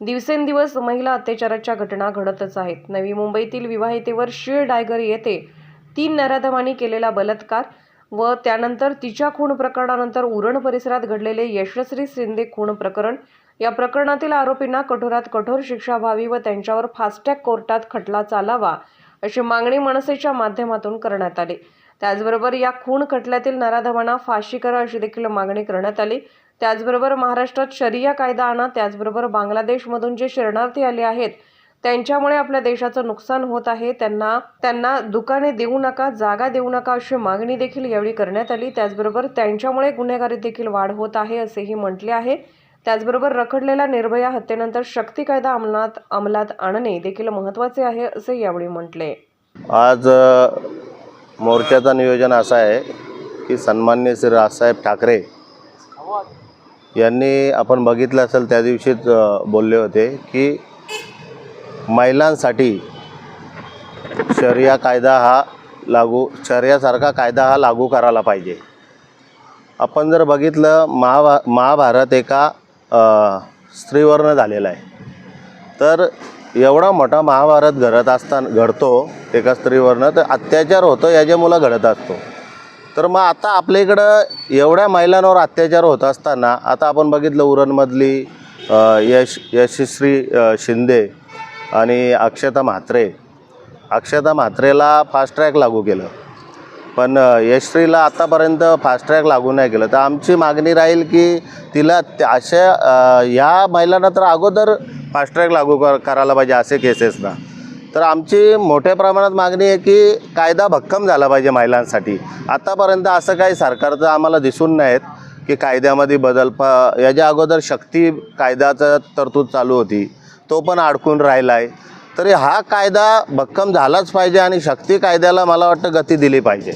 दिवसेंदिवस महिला अत्याचाराच्या घटना घडतच आहेत. नवी मुंबईतील विवाहितेवर शीळ डायगर येथे तीन नराधमांनी केलेला बलात्कार व त्यानंतर तिच्या खून प्रकरणानंतर उरण परिसरात घडलेले यशस्वी शिंदे खून प्रकरण. या प्रकरणातील आरोपींना कठोरात कठोर शिक्षा व्हावी व त्यांच्यावर फास्टॅग कोर्टात खटला चालावा अशी मागणी मनसेच्या माध्यमातून करण्यात आली. त्याचबरोबर या खून खटल्यातील नराधमांना फाशी करा अशी देखील मागणी करण्यात आली. त्याचबरोबर महाराष्ट्रात शरिया कायदा आणा त्याचबरोबर बांगलादेशमधून जे शरणार्थी आले आहेत त्यांच्यामुळे आपल्या देशाचं नुकसान होत आहे. त्यांना त्यांना दुकाने देऊ नका जागा देऊ नका अशी मागणी देखील यावेळी करण्यात आली. त्याचबरोबर त्यांच्यामुळे गुन्हेगारीत देखील वाढ होत आहे असेही म्हटले आहे. त्याचबरोबर रखडलेल्या निर्भया हत्येनंतर शक्ती कायदा अंमलात अंमलात आणणे देखील महत्त्वाचे आहे असे यावेळी म्हटले. आज मोर्चाचं नियोजन असं आहे की सन्मान्य श्री राजसाहेब ठाकरे यांनी आपण बघितलं असेल त्या दिवशीच बोलले होते की महिलांसाठी शर्या कायदा हा लागू शर्यासारखा कायदा हा लागू करायला पाहिजे. आपण जर बघितलं महाभा महाभारत एका स्त्रीवर्ण स्त्रीवरनं झालेला आहे. तर एवढा मोठा महाभारत घडत असताना घडतो एका स्त्रीवरनं तर अत्याचार होतो याच्या मुलं घडत असतो. तर मग आता आपल्या इकडं एवढ्या महिलांवर अत्याचार होत असताना आता आपण बघितलं उरणमधली यश यशश्री शिंदे आणि अक्षता म्हात्रे. अक्षता म्हात्रेला फास्ट ट्रॅक लागू केलं. पण यशश्रीला आत्तापर्यंत फास्ट्रॅक लागू नाही केलं. तर आमची मागणी राहील की तिला त्या- अशा ह्या महिलांना तर अगोदर फास्ट ट्रॅक लागू कर करायला पाहिजे असे केसेसना तर आमची मोठ्या प्रमाणात मागणी आहे की कायदा भक्कम झाला पाहिजे महिलांसाठी. आतापर्यंत असं काही सरकारचं आम्हाला दिसून नाहीत की कायद्यामध्ये बदल प याच्या अगोदर शक्ती कायद्याचं तरतूद चालू होती. तो पण अडकून राहिला आहे तरी हा कायदा भक्कम झालाच पाहिजे आणि शक्ती कायद्याला मला वाटतं गती दिली पाहिजे.